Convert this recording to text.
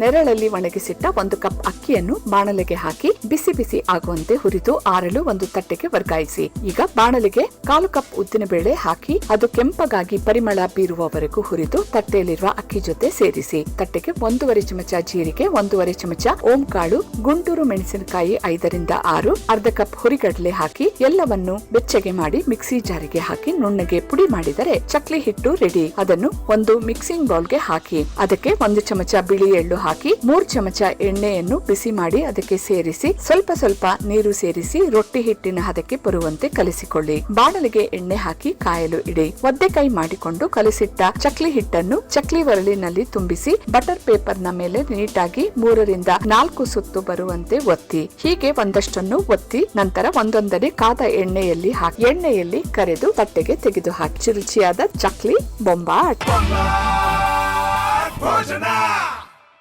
ನೆರಳಲ್ಲಿ ಒಣಗಿಸಿಟ್ಟ ಒಂದು ಕಪ್ ಅಕ್ಕಿಯನ್ನು ಬಾಣಲೆಗೆ ಹಾಕಿ ಬಿಸಿ ಬಿಸಿ ಆಗುವಂತೆ ಹುರಿದು ಆರಲು ಒಂದು ತಟ್ಟೆಗೆ ವರ್ಗಾಯಿಸಿ. ಈಗ ಬಾಣಲೆಗೆ ಕಾಲು ಕಪ್ ಉದ್ದಿನ ಬೇಳೆ ಹಾಕಿ ಅದು ಕೆಂಪಗಾಗಿ ಪರಿಮಳ ಬೀರುವವರೆಗೂ ಹುರಿದು ತಟ್ಟೆಯಲ್ಲಿರುವ ಅಕ್ಕಿ ಜೊತೆ ಸೇರಿಸಿ. ತಟ್ಟೆಗೆ ಒಂದೂವರೆ ಚಮಚ ಜೀರಿಗೆ, ಒಂದೂವರೆ ಚಮಚ ಓಂ ಕಾಳು ಗುಂಟೂರು ಮೆಣಸಿನಕಾಯಿ ಐದರಿಂದ ಆರು, ಅರ್ಧ ಕಪ್ ಹುರಿಗಡಲೆ ಹಾಕಿ ಎಲ್ಲವನ್ನು ಬೆಚ್ಚಗೆ ಮಾಡಿ ಮಿಕ್ಸಿ ಜಾರಿಗೆ ಹಾಕಿ ನುಣ್ಣಗೆ ಪುಡಿ ಮಾಡಿದರೆ ಚಕ್ಲಿ ಹಿಟ್ಟು ರೆಡಿ. ಅದನ್ನು ಒಂದು ಮಿಕ್ಸಿಂಗ್ ಬೌಲ್ಗೆ ಹಾಕಿ. ಅದಕ್ಕೆ ಒಂದು ಚಮಚ ಬಿಳಿ ಎಳ್ಳು ಹಾಕಿ ಮೂರ್ ಚಮಚ ಎಣ್ಣೆಯನ್ನು ಬಿಸಿ ಮಾಡಿ ಅದಕ್ಕೆ ಸೇರಿಸಿ ಸ್ವಲ್ಪ ಸ್ವಲ್ಪ ನೀರು ಸೇರಿಸಿ ರೊಟ್ಟಿ ಹಿಟ್ಟಿನ ಹದಕ್ಕೆ ಬರುವಂತೆ ಕಲಿಸಿಕೊಳ್ಳಿ. ಬಾಣಲಿಗೆ ಎಣ್ಣೆ ಹಾಕಿ ಕಾಯಲು ಇಡಿ. ಒದ್ದೆಕೈ ಮಾಡಿಕೊಂಡು ಕಲಸಿಟ್ಟ ಚಕ್ಲಿ ಹಿಟ್ಟನ್ನು ಚಕ್ಲಿ ಒರಳಿನಲ್ಲಿ ತುಂಬಿಸಿ ಬಟರ್ ಪೇಪರ್ನ ಮೇಲೆ ನೀಟಾಗಿ ಮೂರರಿಂದ ನಾಲ್ಕು ಸುತ್ತು ಬರುವಂತೆ ಒತ್ತಿ. ಹೀಗೆ ಒಂದಷ್ಟನ್ನು ಒತ್ತಿ ನಂತರ ಒಂದೊಂದನೆ ಕಾದ ಎಣ್ಣೆಯಲ್ಲಿ ಹಾಕಿ ಎಣ್ಣೆಯಲ್ಲಿ ಕರೆದು ತಟ್ಟೆಗೆ ತೆಗೆದು ಹಾಕಿ. ರುಚಿಯಾದ ಚಕ್ಲಿ ಬೊಂಬಾಟ್ ಭೋಜನ.